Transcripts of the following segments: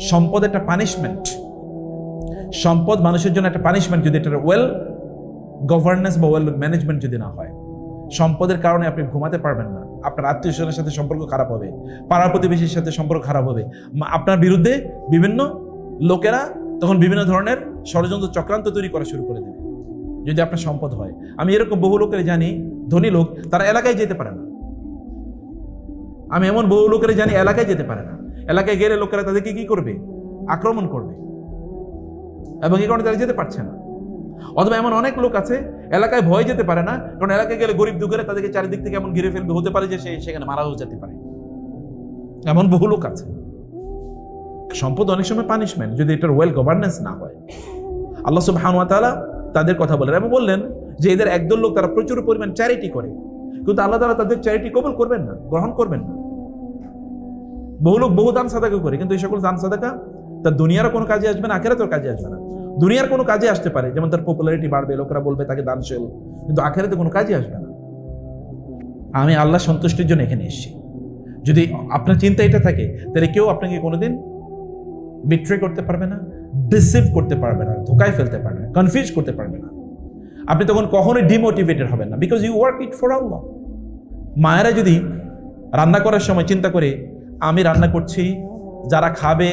সম্পদ একটা পানিশমেন্ট সম্পদ মানুষের জন্য একটা পানিশমেন্ট যদি এটা ওয়েল গভর্নেন্স বা ওয়েল ম্যানেজমেন্ট যদি না হয়। সম্পদের কারণে আপনি ঘুমাতে পারবেন না। আপনার আত্মীয় স্বজনের সাথে সম্পর্ক খারাপ হবে। পাড়া প্রতিবেশীর সাথে সম্পর্ক খারাপ হবে। আপনার বিরুদ্ধে বিভিন্ন লোকেরা তখন বিভিন্ন ধরনের ষড়যন্ত্র চক্রান্ত তৈরি করা শুরু করে দেবে। যদি আপনার সম্পদ হয়। আমি এরকম বহু লোকের জানি, ধনী লোক, তারা এলাকায় যেতে পারে না। আমি এমন বহু লোকের জানি, এলাকায় যেতে পারে না। এলাকায় গেলে লোকেরা তাদেরকে কি করবে? আক্রমণ করবে। এবং এই কারণে তারা যেতে পারছে না। অথবা এমন অনেক লোক আছে, এলাকায় ভয় যেতে পারে না, কারণ এলাকায় গেলে গরিব দুঃখেরা তাদেরকে চারিদিক থেকে এমন ঘিরে ফেলবে, হতে পারে যে সে সেখানে মারাও যেতে পারে। এমন বহু লোক আছে। সম্পদ অনেক সময় পানিশমেন্ট যদি এটার ওয়েল গভর্নেন্স না হয়। আল্লাহ সুবহান ওয়া তাআলা তাদের কথা বলেন এবং বললেন যে এদের একদল লোক তারা প্রচুর পরিমাণ চ্যারিটি করে। কিন্তু আল্লাহ তাআলা তাদের চ্যারিটি কবুল করবেন না, গ্রহণ করবেন না। বহু লোক বহু দান সাদাকা করে, কিন্তু এই সকল দান সাদাকা তার দুনিয়ার কোনো কাজে আসবে না আখেরাতেও কাজে আসবে না। দুনিয়ার কোনো কাজে আসতে পারে, যেমন তার পপুলারিটি বাড়বে, লোকেরা বলবে তাকে দানশীল, কিন্তু আখেরাতে কোনো কাজে আসবে না। আমি আল্লাহ সন্তুষ্টির জন্য এখানে এসেছি। যদি আপনার চিন্তা এটা থাকে, তাহলে কেউ আপনাকে কোনোদিন বিট্রে করতে পারবে না ডিসিভ করতে পারবে না, ধোকায় ফেলতে পারবে না কনফিউজ করতে পারবে না। আপনি তখন কখনোই ডিমোটিভেটেড হবেন না because you work it for Allah মায়েরা যদি রান্না করার সময় চিন্তা করে আমি রান্না করছি, যারা খাবে,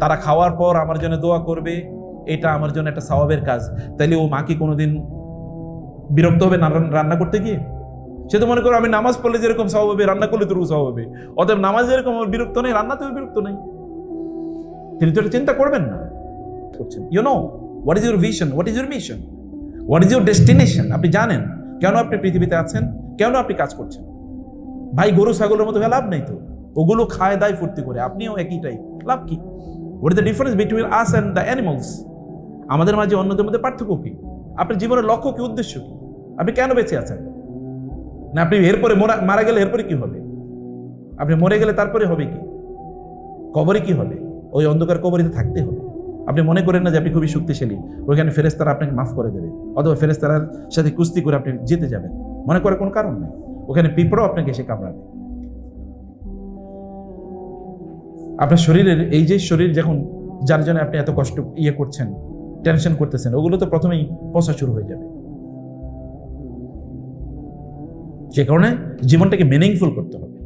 তারা খাওয়ার পর আমার জন্য দোয়া করবে, এটা আমার জন্য একটা স্বভাবের কাজ। তাইলে ও মা কি কোনোদিন বিরক্ত হবে রান্না করতে গিয়ে? সে তো মনে করো আমি নামাজ পড়লে যেরকম স্বভাব হবে, রান্না করলে তো স্বভাব হবে। অতএব নামাজ যেরকম বিরক্ত নেই, রান্নাতেও বিরক্ত নেই। তিনি তো এটা চিন্তা করবেন না। করছেন। You know what is your vision what is your mission what is your destination আপনি জানেন। কেন আপনি পৃথিবীতে আছেন? কেন আপনি কাজ করছেন? ভাই গরু, ছাগলের মতো লাভ নেই তো। ওগুলো খায়, দায় ফুর্তি করে। আপনিও একই টাইপ লাভ কি? What is the difference between us and the animals আমাদের মাঝে অন্যদের মধ্যে পার্থক্য কি? আপনার জীবনের লক্ষ্য কি, উদ্দেশ্য কি? আপনি কেন বেঁচে আছেন? না, আপনি এরপরে মরা- গেলে এরপরে কি হবে? আপনি মরে গেলে তারপরে হবে কি? কবরে কি হবে? ওই অন্ধকার কবরিতে থাকতে হবে। আপনি মনে করেন না যে আপনি খুবই শক্তিশালী। ওইখানে ফেরেস্তারা আপনাকে মাফ করে দেবে। অথবা ফেরেস্তারার সাথে কুস্তি করে আপনি জিতে যাবেন। মনে করার কোনো কারণ নেই। ওখানে পিঁপড়াও আপনাকে এসে কামড়াবে। আপনার শরীরের, এই যে শরীর যখন, যার জন্য আপনি এত কষ্ট ইয়ে করছেন টেনশন করতেছেন, ওগুলো তো প্রথমেই পচা শুরু হয়ে যাবে। সে কারণে জীবনটাকে মিনিংফুল করতে হবে।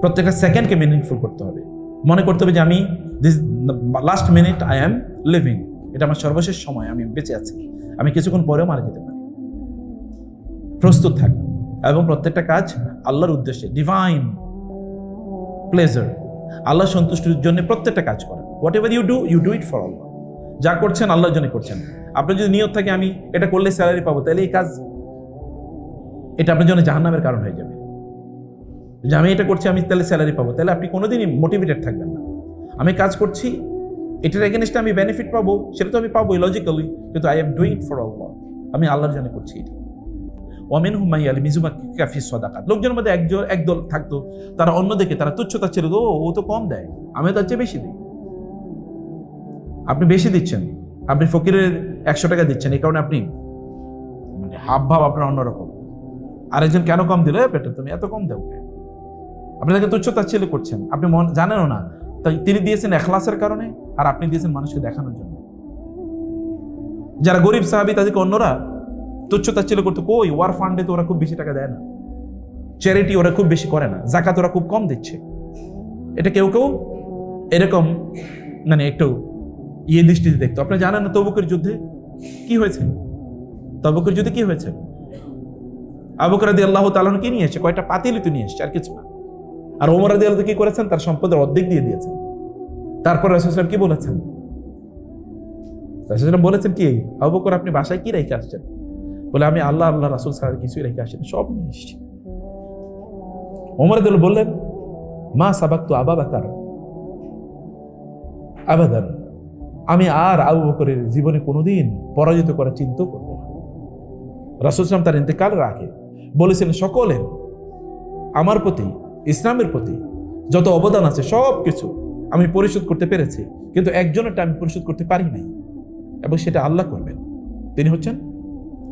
প্রত্যেকটা সেকেন্ডকে মিনিংফুল করতে হবে। মনে করতে হবে যে আমি this last minute I am living এটা আমার সর্বশেষ সময়, আমি বেঁচে আছি। আমি কিছুক্ষণ পরেও মারা যেতে পারি। প্রস্তুত থাকা। এবং প্রত্যেকটা কাজ আল্লাহর উদ্দেশ্যে ডিভাইন প্লেজার আল্লাহ সন্তুষ্টির জন্য প্রত্যেকটা কাজ করা whatever you do you do it for Allah যা করছেন, আল্লাহর জন্য করছেন। আপনি যদি নিয়ত থাকে, আমি এটা করলে স্যালারি পাবো, তাহলে এই কাজ এটা আপনার জন্য জাহান্নামের কারণ হয়ে যাবে। যে আমি এটা করছি, আমি তাহলে স্যালারি পাবো। তাহলে আপনি কোনোদিনই মোটিভেটেড থাকবেন না। আমি কাজ করছি, এটার এগেনস্টে আমি বেনিফিট পাবো, সেটা তো আমি পাবোই লজিক্যালি কিন্তু I am doing for Allah আমি আল্লাহর জন্য করছি এটা। ওয়ামিন হুমাই আলী মিজুমা কাফি সদাকাত লোকজনের মধ্যে একজন একদল থাকতো, তারা অন্যদিকে, তারা তুচ্ছতা ছেড়ে ও ও তো কম দেয় আমি তার চেয়ে বেশি দিই। আপনি বেশি দিচ্ছেন, আপনি ফকিরের একশো টাকা দিচ্ছেন, এই কারণে আপনি মানে হাব ভাব আপনার অন্যরকম আরেকজন কেন কম দিল? পেটে তুমি এত কম কেন? আপনি তাকে তুচ্ছতা ছেলে করছেন, আপনি মন জানেনও না। তাই তিনি দিয়েছেন এখলাসের কারণে, আর আপনি দিয়েছেন মানুষকে দেখানোর জন্য। যারা গরিব সাহাবি, তাদেরকে অন্যরা তুচ্ছতা ছেলে করতো, কই ওয়ার ফান্ডে তো ওরা খুব বেশি টাকা দেয় না। চ্যারিটি ওরা খুব বেশি করে না। জাকাত ওরা খুব কম দিচ্ছে। এটা কেউ কেউ এরকম মানে একটু ইয়ে দৃষ্টিতে দেখতো। আপনি জানেন না তবুকের যুদ্ধে কি হয়েছে? তবুকের যুদ্ধে কি হয়েছে? আবুকরাদি আল্লাহ তালন কি নিয়ে এসছে? কয়টা পাতিলি তো নিয়ে এসছে, আর কিছু না। আর ওমর আদি আল্লাহ কি করেছেন? তার সম্পদের অর্ধেক দিয়ে দিয়েছেন। তারপর রসুলাম কি বলেছেন? রসুলাম বলেছেন কি আবু বকর, আপনি বাসায় কি রেখে আসছেন? বলে, আমি আল্লাহ আল্লাহ রাসুল ছাড়া কিছুই রেখে আসিনি, সব নিয়ে এসছি। ওমর বললেন, মা সাবাক তো আবা বাকার আবাদান। আমি আর আবু বকরের জীবনে কোনোদিন পরাজিত করার চিন্তা করব না। রাসুল ইসলাম তার ইন্তেকালের আগে বলেছিলেন, সকলের, আমার প্রতি, ইসলামের প্রতি যত অবদান আছে, সব কিছু আমি পরিশোধ করতে পেরেছি, কিন্তু একজনেরটা আমি পরিশোধ করতে পারি নাই এবং সেটা আল্লাহ করবেন। তিনি হচ্ছেন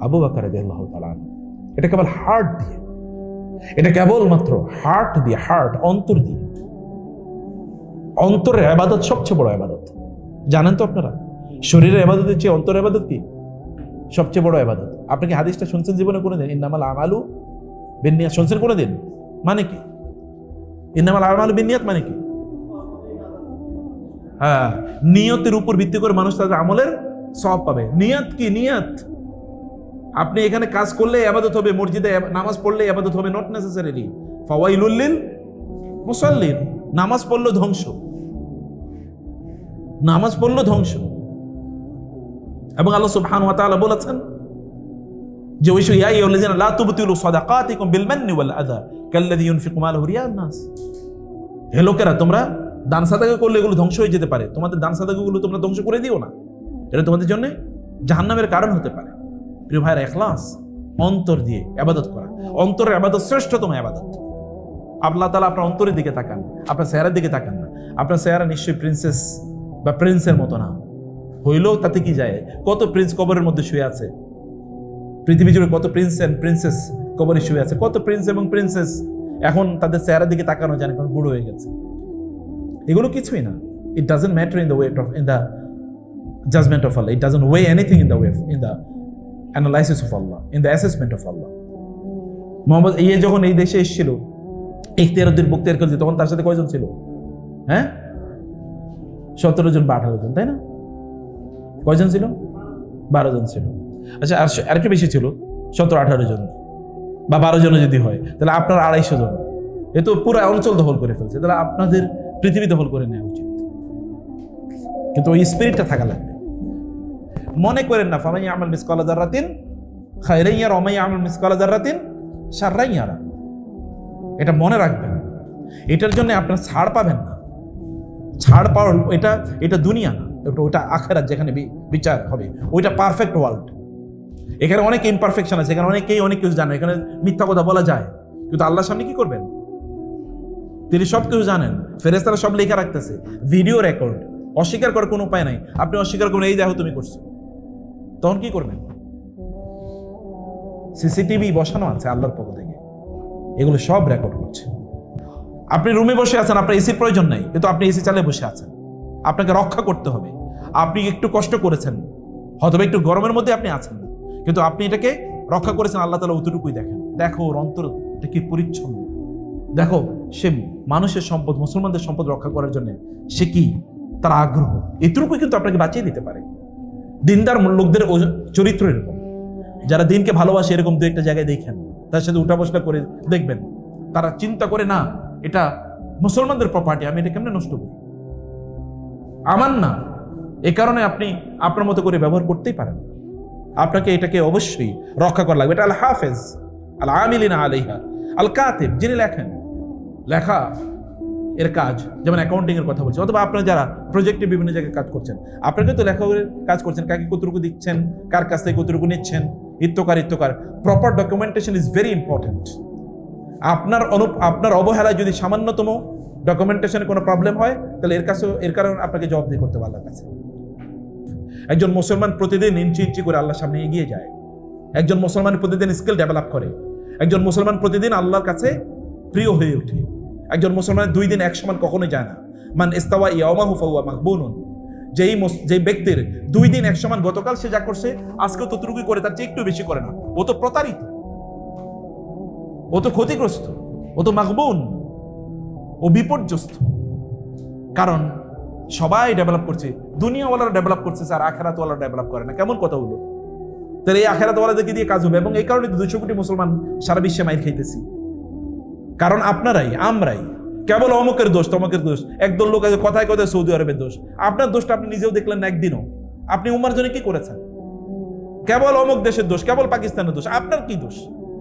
আবু বাকার তালান এটা কেবল হার্ট দিয়ে। এটা কেবল মাত্র হার্ট দিয়ে হার্ট অন্তর দিয়ে। অন্তরের আবাদত সবচেয়ে বড় আবাদত জানেন তো আপনারা? শরীরের আবাদতের চেয়ে অন্তরের আবাদত কি? সবচেয়ে বড় আবাদত আপনি কি হাদিসটা শুনছেন জীবনে কোনো দিন ইন্নামাল আমালু বিনিয়াত শুনছেন কোনো দিন মানে কি? ইন্নামাল আমালু বিনিয়াত মানে কি? হ্যাঁ নিয়তের উপর ভিত্তি করে মানুষ তাদের আমলের সব পাবে। নিয়ত কি? নিয়ত। আপনি এখানে কাজ করলে আবাদত হবে, মসজিদে নামাজ পড়লে আবাদত হবে নট নেসেসারিলি ফাওয়াইলুল্লিল মুসাল্লিন। নামাজ পড়ল ধ্বংস। নামাজ পড়ল ধ্বংস। এবং আল্লাহ সুবহান ওয়া তাআলা বলেছেন যে, ওই ইয়া আইয়ুহাল্লাযিনা, লা তুবতিলু সাদাকাতিকুম বিল মান্নি ওয়াল আযা, কাল্লাযী ইউনফিকু মালাহু রিয়ান নাস। হে লোকেরা, তোমরা দান সাদাকা করলে এগুলো ধ্বংস হয়ে যেতে পারে। তোমাদের দান সাদাকাগুলো তোমরা ধ্বংস করে দিও না। এটা তোমাদের জন্য জাহান্নামের কারণ হতে পারে। প্রিয় ভাইয়ের এখলাস অন্তর দিয়ে আবাদত করা। অন্তরের আবাদত শ্রেষ্ঠতম আবাদত। আল্লাহ তালা আপনার অন্তরের দিকে তাকান, আপনার চেহারার দিকে তাকান না। আপনার চেহারা নিশ্চয়ই প্রিন্সেস বা প্রিন্সের মতো না। হইলেও তাতে কি যায়? কত প্রিন্স কবরের মধ্যে শুয়ে আছে? পৃথিবী জুড়ে কত প্রিন্স অ্যান্ড প্রিন্সেস কবরে শুয়ে আছে? কত প্রিন্স এবং প্রিন্সেস এখন তাদের চেহারার দিকে তাকানো জানে কারণ বুড়ো হয়ে গেছে। এগুলো কিছুই না। It doesn't matter in the weight of in the judgement of Allah it doesn't weigh anything in the way in the analysis of Allah in the assessment of Allah Muhammad ইয়ে যখন এই দেশে এসেছিল ইখতিয়ারুদ্দিন বক্তিয়ার খলজি তখন তার সাথে কয়জন ছিল? হ্যাঁ? সতেরো জন বা আঠারো জন, তাই না? কয়জন ছিল? বারো জন ছিল। আচ্ছা আর আরেকটু বেশি ছিল, সতেরো, আঠারো জন বা বারো জনও যদি হয়, তাহলে আপনার আড়াইশো জন। এ তো পুরো অঞ্চল দখল করে ফেলছে, তাহলে আপনাদের পৃথিবী দখল করে নেওয়া উচিত। কিন্তু ওই স্পিরিটটা থাকা লাগবে। মনে করেন না, ফামাই আমল মিসকলা জার্রাতিন খাইরাইয়ার অমাই আমল মিসকলা জার্রাতিন সাররাইয়ারা এটা মনে রাখবেন। এটার জন্য আপনার ছাড় পাবেন না। ছাড় পাওয়ার এটা এটা দুনিয়া না, ওটা আখেরাত যেখানে বিচার হবে। ওইটা পারফেক্ট ওয়ার্ল্ড এখানে অনেক ইমপারফেকশন আছে, এখানে অনেকেই অনেক কিছু জানে, এখানে মিথ্যা কথা বলা যায়। কিন্তু আল্লাহর সামনে কি করবেন? তিনি সব কিছু জানেন ফেরেস্তারা সব লেখা রাখতেছে। ভিডিও রেকর্ড অস্বীকার করার কোনো উপায় নাই। আপনি অস্বীকার করুন এই দেখো তুমি করছ। তখন কি করবেন? সিসিটিভি বসানো আছে আল্লাহর পক্ষ থেকে। এগুলো সব রেকর্ড করছে। আপনি রুমে বসে আছেন, আপনার এসির প্রয়োজন নাই, কিন্তু আপনি এসি চালে বসে আছেন। আপনাকে রক্ষা করতে হবে। আপনি একটু কষ্ট করেছেন হয়তো একটু গরমের মধ্যে আপনি আছেন, কিন্তু আপনি এটাকে রক্ষা করেছেন, আল্লাহ তালা অতটুকুই দেখেন। দেখো ওর অন্তর, এটা কি পরিচ্ছন্ন। দেখো, সে মানুষের সম্পদ, মুসলমানদের সম্পদ রক্ষা করার জন্য সে কি? তার আগ্রহ। এটুকুই কিন্তু আপনাকে বাঁচিয়ে দিতে পারে। দিনদার লোকদের চরিত্র এরকম। যারা দিনকে ভালোবাসে এরকম দু একটা জায়গায় দেখেন, তার সাথে উঠা বসা করে দেখবেন। তারা চিন্তা করে, না, এটা মুসলমানদের প্রপার্টি আমি এটা কেমনে নষ্ট করি? আমার না, এ কারণে আপনি আপনার মতো করে ব্যবহার করতেই পারেন আপনাকে এটাকে অবশ্যই রক্ষা করা লাগবে। এটা আল হাফেজ আল আমিলিনা আলাইহা আল কাতেব যিনি লেখেন। লেখা এর কাজ, যেমন অ্যাকাউন্টিং এর কথা বলছি, অথবা আপনারা যারা প্রজেক্টে বিভিন্ন জায়গায় কাজ করছেন আপনাকে তো লেখকের কাজ করছেন, কাকে কতটুকু দিচ্ছেন, কার কাছ থেকে কতটুকু নিচ্ছেন, ইত্যকার ইত্যকার। Proper documentation is very important আপনার অনু, আপনার অবহেলায় যদি সামান্যতম ডকুমেন্টেশনে কোনো প্রবলেম হয়, তাহলে এর কাছে, এর কারণে আপনাকে জবাবদিহি করতে আল্লাহর কাছে। একজন মুসলমান প্রতিদিন ইঞ্চি ইঞ্চি করে আল্লাহর সামনে এগিয়ে যায়। একজন মুসলমান প্রতিদিন স্কিল ডেভেলপ করে। একজন মুসলমান প্রতিদিন আল্লাহর কাছে প্রিয় হয়ে ওঠে। একজন মুসলমান দুই দিন এক সমান কখনোই যায় না। মান ইস্তাওয়া ইয়ামাহু ফাওয়া মাকবুনুন যেই যেই ব্যক্তির দুই দিন এক সমান গতকাল সে যা করছে আজকে ততটুকুই করে, তার চেয়ে একটু বেশি করে না। ও তো প্রতারিত। ও তো ক্ষতিগ্রস্ত। ও তো মাকবুন ও বিপর্যস্ত। কারণ সবাই ডেভেলপ করছে, দুনিয়াওয়ালারা ডেভেলপ করছে স্যার আখেরাতওয়ালারা ডেভেলপ করে না। কেমন কথা হলো? তাহলে এই আখেরাতওয়ালাদেরকে দিয়ে কাজ হবে, এবং এই কারণে দুশো কোটি মুসলমান সারা বিশ্বে মাইর খাইতেছি। কারণ আপনারাই, আমরাই। কেবল অমুকের দোষ, তমকের দোষ। একদল লোক আছে, কথায় কথায় সৌদি আরবের দোষ। আপনার দোষটা আপনি নিজেও দেখলেন একদিনও। আপনি উমার জন্য কি করেছেন? কেবল অমুক দেশের দোষ, কেবল পাকিস্তানের দোষ। আপনার কি দোষ?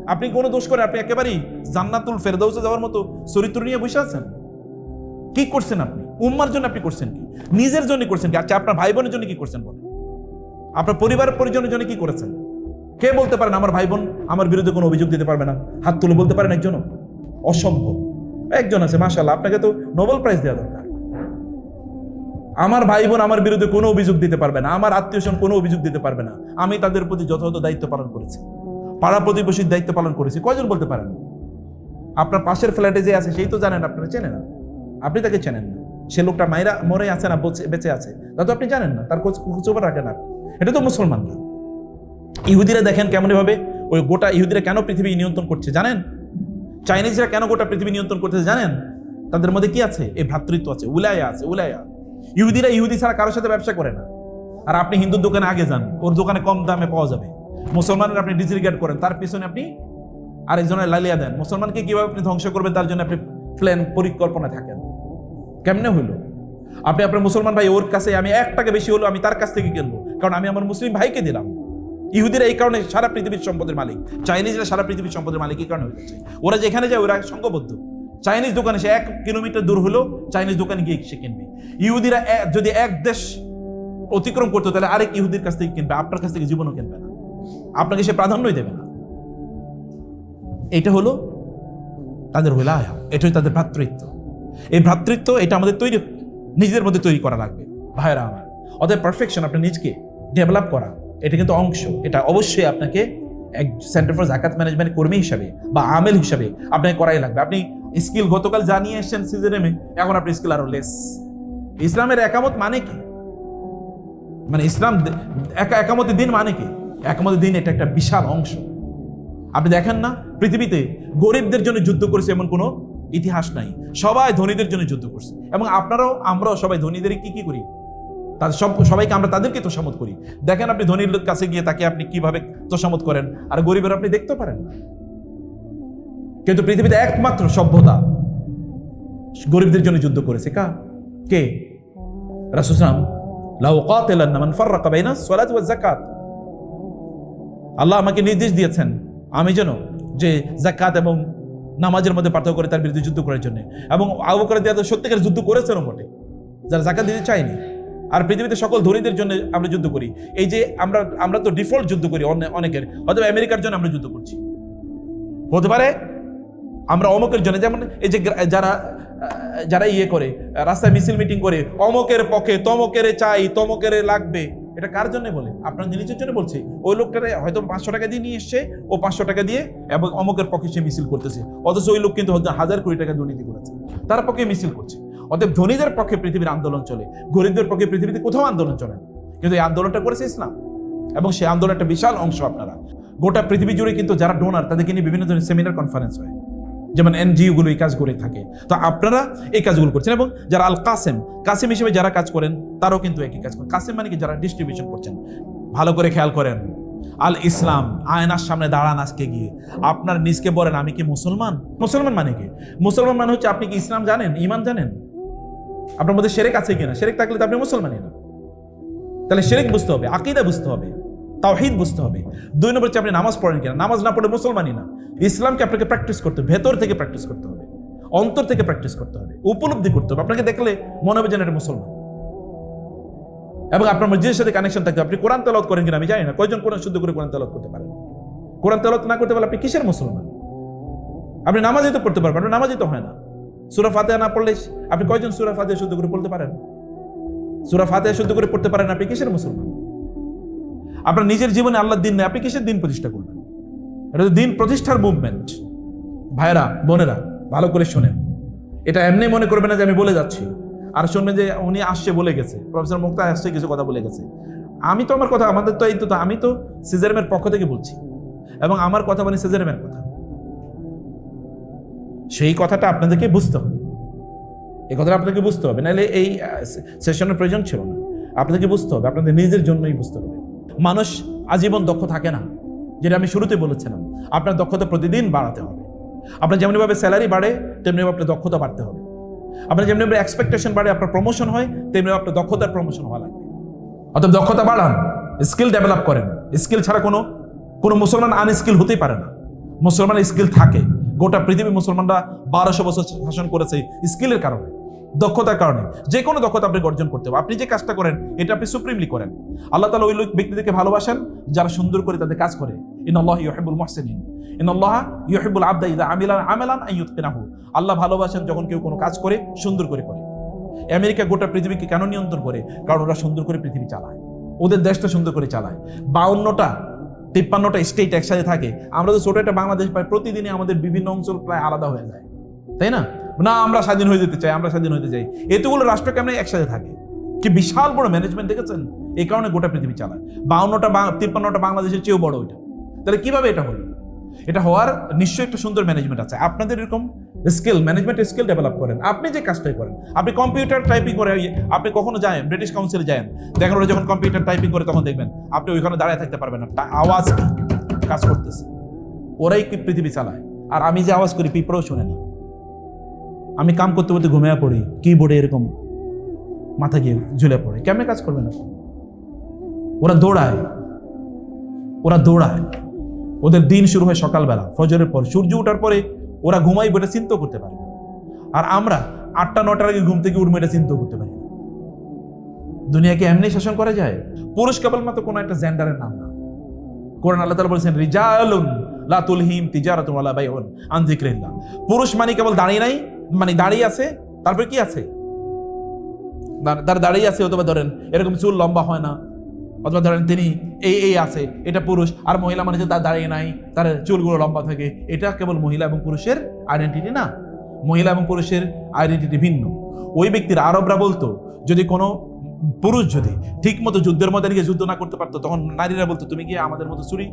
আপনি কোনো দোষ করে আপনি একেবারেই জান্নাতুল ফেরদাউসে যাওয়ার মতো চরিত্র নিয়ে বসে আছেন? কি করছেন আপনি? উম্মার জন্য আপনি করছেন কি? নিজের জন্য করছেন কি? আচ্ছা আপনার ভাই বোনের জন্য কি করছেন বলেন? আপনার পরিবার পরিজনের জন্য কি করেছেন? কে বলতে পারেন, আমার ভাই বোন আমার বিরুদ্ধে কোনো অভিযোগ দিতে পারবে না? হাত তুলে বলতে পারেন একজনও? অসম্ভব। একজন আছে মাশাল্লাহ আপনাকে তো নোবেল প্রাইজ দেওয়া দরকার। আমার ভাই বোন আমার বিরুদ্ধে কোনো অভিযোগ দিতে পারবে না, আমার আত্মীয় স্বজন কোনো অভিযোগ দিতে পারবে না। আমি তাদের প্রতি যথাযথ দায়িত্ব পালন করেছি। পাড়া প্রতিবেশীর দায়িত্ব পালন করেছি। কয়জন বলতে পারেন? আপনার পাশের ফ্ল্যাটে যে আছে, সেই তো জানেন, আপনারা চেনেন না। আপনি তাকে চেনেন না। সে লোকটা মায়েরা মরে আছে না বেঁচে- আছে। তা তো আপনি জানেন না, তার খোঁজ খোঁজখবর রাখেন না এটা তো মুসলমান না। ইহুদিরা দেখেন কেমন ভাবে ওই গোটা ইহুদিরা কেন পৃথিবী নিয়ন্ত্রণ করছে, জানেন? চাইনিজরা কেন গোটা পৃথিবী নিয়ন্ত্রণ করতেছে জানেন? তাদের মধ্যে কি আছে? এই ভ্রাতৃত্ব আছে, উলায়া আছে, উলায়া। ইহুদিরা ইহুদি ছাড়া কারোর সাথে ব্যবসা করে না। আর আপনি হিন্দুর দোকানে আগে যান, ওর দোকানে কম দামে পাওয়া যাবে। মুসলমানের আপনি ডিসরিগার্ড করেন, তার পিছনে আপনি আরেকজনের লালিয়া দেন। মুসলমানকে কীভাবে আপনি ধ্বংস করবেন, তার জন্য আপনি প্ল্যান পরিকল্পনা থাকেন। কেমনে হইল? আপনি আপনার মুসলমান ভাই, ওর কাছে আমি এক টাকা বেশি হলো আমি তার কাছ থেকে কিনবো। কারণ আমি আমার মুসলিম ভাইকে দিলাম। ইহুদিরা এই কারণে সারা পৃথিবীর সম্পদের মালিক। চাইনিজরা সারা পৃথিবীর সম্পদের মালিক এই কারণে হয়ে যাচ্ছে। ওরা যেখানে যায়, ওরা সংঘবদ্ধ চাইনিজ দোকানে সে এক কিলোমিটার দূর হলো চাইনিজ দোকানে গিয়ে সে কিনবে। ইহুদিরা যদি এক দেশ অতিক্রম করতো, তাহলে আরেক ইহুদির কাছ থেকে কিনবে, আপনার কাছ থেকে জীবনও কিনবে না। আপনাকে সে প্রাধান্যই দেবে না। এটা হলো তাদের হইলায়া এটাই তাদের ভ্রাতৃত্ব। এই ভ্রাতৃত্ব এটা আমাদের তৈরি নিজেদের মধ্যে তৈরি করা লাগবে। ভাইরা আমার, অতএব পারফেকশন আপনার নিজকে ডেভেলপ করা। এটা কিন্তু অংশ। এটা অবশ্যই আপনাকে এক সেন্টার ফর জাকাত ম্যানেজমেন্ট কর্মী হিসাবে বা আমেল হিসাবে আপনাকে করাই লাগবে। আপনি স্কিল গতকাল জানিয়ে এসেছেন সিজনেমে এখন আপনি স্কিল আরও লেস ইসলামের একামত মানে কি? মানে ইসলাম একা একামতের দিন মানে কি? একামতের দিন এটা একটা বিশাল অংশ। আপনি দেখেন না, পৃথিবীতে গরিবদের জন্য যুদ্ধ করেছে এমন কোনো ইতিহাস নাই। সবাই ধনীদের জন্য যুদ্ধ করছে। এবং আপনারাও, আমরাও সবাই ধনীদের কি কি করি? তাদের সব সবাইকে আমরা তাদেরকে তোষামত করি। দেখেন আপনি ধনীর লোক কাছে গিয়ে তাকে আপনি কীভাবে তোষামত করেন। আর গরিবের আপনি দেখতে পারেন। কিন্তু পৃথিবীতে একমাত্র সভ্যতা গরিবদের জন্য যুদ্ধ করেছে। কা? কে? যাকাত। আল্লাহ আমাকে নির্দেশ দিয়েছেন, আমি যেন যে জাকাত এবং নামাজের মধ্যে পার্থক্য করে তার বিরুদ্ধে যুদ্ধ করার জন্য। এবং আবু করে দেওয়া সত্যিকার যুদ্ধ করেছেন বটে। যারা জাকাত দিতে চায়নি আর পৃথিবীতে সকল ধনীদের জন্য আমরা যুদ্ধ করি। এই যে আমরা আমরা তো ডিফল্ট যুদ্ধ করি অনে- অনেকের। হয়তো আমেরিকার জন্য আমরা যুদ্ধ করছি। হতে পারে আমরা অমকের জন্য, যেমন এই যে যারা যারা ইয়ে করে, রাস্তায় মিছিল মিটিং করে, অমকের পক্ষে তমকের চাই, তমকের লাগবে। এটা কার জন্য বলে? আপনার নিজের জন্য বলছে। ওই লোকটারে হয়তো পাঁচশো টাকা দিয়ে নিয়ে এসছে, ও পাঁচশো টাকা দিয়ে এবং অমকের পক্ষে সে মিছিল করতেছে। অথচ ওই লোক কিন্তু হাজার কোটি টাকা দুর্নীতি করেছে। তার পক্ষে মিছিল করছে। অতএব ধনীদের পক্ষে পৃথিবীর আন্দোলন চলে, গরিবদের পক্ষে পৃথিবীতে কোথাও আন্দোলন চলে না। কিন্তু এই আন্দোলনটা করেছে ইসলাম। এবং সেই আন্দোলন একটা বিশাল অংশ আপনারা। গোটা পৃথিবী জুড়ে কিন্তু যারা ডোনার তাদেরকে নিয়ে বিভিন্ন ধরনের সেমিনার কনফারেন্স হয়। যেমন এনজিও গুলো এই কাজ করে থাকে। তো আপনারা এই কাজগুলো করছেন এবং যারা আল কাসেম কাসেম হিসেবে যারা কাজ করেন, তারাও কিন্তু একই কাজ করেন। কাসেম মানে কি? যারা ডিস্ট্রিবিউশন করছেন। ভালো করে খেয়াল করেন। আল ইসলাম আয়নার সামনে দাঁড়ান আজকে গিয়ে। আপনার নিজকে বলেন, আমি কি মুসলমান? মুসলমান মানে কি? মুসলমান মানে হচ্ছে আপনি কি ইসলাম জানেন? ইমান জানেন? আপনার মধ্যে সেরেক আছে কিনা? সেরেক থাকলে তো আপনি মুসলমানই না তাহলে সেরেক বুঝতে হবে, আকিদা বুঝতে হবে, তাওহিদ বুঝতে হবে। দুই নম্বর হচ্ছে আপনি নামাজ পড়েন কিনা? নামাজ না পড়ে মুসলমানই না। ইসলামকে আপনাকে প্র্যাকটিস করতে হবে, ভেতর থেকে প্র্যাকটিস করতে হবে, অন্তর থেকে প্র্যাকটিস করতে হবে, উপলব্ধি করতে হবে। আপনাকে দেখলে মনে হবে যেন এটা মুসলমান। এবং আপনার মসজিদের সাথে কানেকশন থাকতে আপনি কোরআন তেলাওয়াত করেন কিনা আমি জানি না। কয়জন কোরআন শুদ্ধ করে কোরআন তেলাওয়াত করতে পারেন? কোরআন তেলাওয়াত না করতে পারলে আপনি কিসের মুসলমান? আপনি নামাজই তো পড়তে পারবেন, আপনার নামাজই তো হয় না। সুরা ফাতেহা না পড়লে আপনি কয়জন সুরা ফাতেহা শুদ্ধ করে পড়তে পারেন? সুরা ফাতেহা শুদ্ধ করে পড়তে পারেন আপনি কিসের মুসলমান? আপনার নিজের জীবনে আল্লাহর দিন নেই, আপনি কিসের দিন প্রতিষ্ঠা করবেন? এটা তো দিন প্রতিষ্ঠার মুভমেন্ট ভাইরা বোনেরা, ভালো করে শোনেন। এটা এমনি মনে করবে না যে আমি বলে যাচ্ছি। আর শুনবেন যে উনি আসছে বলে গেছে। প্রফেসর মুক্তা আসছে, কিছু কথা বলে গেছে। আমি তো আমার কথা, আমাদের তো এই তো, আমি তো সিজারমের পক্ষ থেকে বলছি। এবং আমার কথা মানে সিজারমের কথা। সেই কথাটা আপনাদেরকে বুঝতে হবে। এই কথাটা আপনাকে বুঝতে হবে। নাহলে এই সেশনের প্রয়োজন ছিল না। আপনাদেরকে বুঝতে হবে, আপনাদের নিজের জন্যই বুঝতে হবে। মানুষ আজীবন দক্ষ থাকে না, যেটা আমি শুরুতে বলেছিলাম। আপনার দক্ষতা প্রতিদিন বাড়াতে হবে। আপনার যেমনিভাবে স্যালারি বাড়ে, তেমনিভাবে আপনার দক্ষতা বাড়তে হবে। আপনার যেমনিভাবে এক্সপেকটেশন বাড়ে, আপনার প্রমোশন হয়, তেমনিভাবে আপনার দক্ষতার প্রমোশন হওয়া লাগবে। অর্থাৎ দক্ষতা বাড়ান স্কিল ডেভেলপ করেন। স্কিল ছাড়া কোনো কোনো মুসলমান আনস্কিল হতেই পারে না। মুসলমান স্কিল থাকে। গোটা পৃথিবী মুসলমানরা বারোশো বছর শাসন করেছে স্কিলের কারণে, দক্ষতার কারণে। যে কোনো দক্ষতা আপনি অর্জন করতে হবে। আপনি যে কাজটা করেন, এটা আপনি সুপ্রিমলি করেন। আল্লাহ তালা ওই লোক ব্যক্তিদেরকে ভালোবাসেন, যারা সুন্দর করে তাদের কাজ করে। ইন আল্লাহ ইহিবুল মহসেনিন। ইন আল্লাহ ইহিবুল আবদা ইদা আমিলান আমেলান আইয়ুতকিনাহু আল্লাহ ভালোবাসেন যখন কেউ কোনো কাজ করে, সুন্দর করে করে। আমেরিকা গোটা পৃথিবীকে কেন নিয়ন্ত্রণ করে? কারণ ওরা সুন্দর করে পৃথিবী চালায়। ওদের দেশটা সুন্দর করে চালায়। বাউন্নটা তিপ্পান্নটা স্টেট একসাথে থাকে। আমরা তো ছোট একটা বাংলাদেশ পাই প্রতিদিনই আমাদের বিভিন্ন অঞ্চল প্রায় আলাদা হয়ে যায়। তাই না? না, আমরা স্বাধীন হয়ে যেতে চাই, আমরা স্বাধীন হতে চাই। এতগুলো রাষ্ট্র কেমন একসাথে থাকে? কি বিশাল বড় ম্যানেজমেন্ট দেখেছেন? এই কারণে গোটা পৃথিবী চালায়। বাউন্নটা তিপ্পান্নটা বাংলাদেশের চেয়েও বড় ওইটা তাহলে কীভাবে এটা হলো? এটা হওয়ার নিশ্চয়ই একটা সুন্দর ম্যানেজমেন্ট আছে। আপনাদের এরকম স্কিল ম্যানেজমেন্ট স্কিল ডেভেলপ করেন। আপনি যে কাজটাই করেন, আপনি কম্পিউটার টাইপিং করে আপনি কখনো যান ব্রিটিশ কাউন্সিলে যান দেখেন ওরা যখন কম্পিউটার টাইপিং করে তখন দেখবেন, আপনি ওইখানে দাঁড়ায় থাকতে পারবেন না আওয়াজ কাজ করতেছে। ওরাই কি পৃথিবী চালায়? আর আমি যে আওয়াজ করি, পিঁপড়েও শোনে না। আমি কাম করতে করতে ঘুমিয়ে পড়ি কিবোর্ডে এরকম মাথা গিয়ে ঝুলে পড়ে। কেমনে কাজ করবে না ওরা দৌড়ায়। ওরা দৌড়ায়। ওদের দিন শুরু হয় সকালবেলা, ফজরের পর। সূর্য ওঠার পরে ওরা ঘুমাই বলে চিন্তা করতে পারে না। আর আমরা আটটা নটার আগে ঘুম থেকে উঠবো এটা চিন্তা করতে পারি না। দুনিয়াকে এমনি শাসন করা যায়? পুরুষ কেবলমাত্র কোনো একটা জেন্ডারের নাম না। কোরআন আল্লাহ তাআলা বলেছেন, রিজালুন লা তুলহিম তিজারাতুন ওয়ালা বাইউন আন যিকরিল্লাহ। পুরুষ মানে কেবল দাঁড়িয়ে নাই মানে দাঁড়িয়ে আছে, তারপর কি আছে? তার দাঁড়িয়ে আছে অথবা ধরেন, এরকম চুল লম্বা হয় না। অথবা ধরেন তিনি এই এই আছে, এটা পুরুষ, আর মহিলা মানে যে তার দাঁড়িয়ে নাই, তার চুলগুলো লম্বা থাকে, এটা কেবল মহিলা এবং পুরুষের আইডেন্টিটি না। মহিলা এবং পুরুষের আইডেন্টিটি ভিন্ন। ওই ব্যক্তির আরবরা বলতো, যদি কোনো পুরুষ যদি ঠিক মতো যুদ্ধের মধ্যে গিয়ে যুদ্ধ না করতে পারতো, তখন নারীরা বলতো, তুমি কি আমাদের মতো চুরি?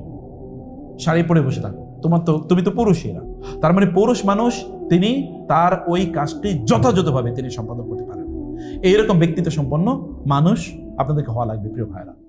শাড়ি পরে বসে থাকো। তোমার তো, তুমি তো পুরুষই না। তার মানে পুরুষ মানুষ, তিনি তার ওই কাজটি যথাযথভাবে তিনি সম্পাদন করতে পারেন। এইরকম ব্যক্তিত্ব সম্পন্ন মানুষ আপনাদেরকে হওয়া লাগবে, প্রিয় ভাইরা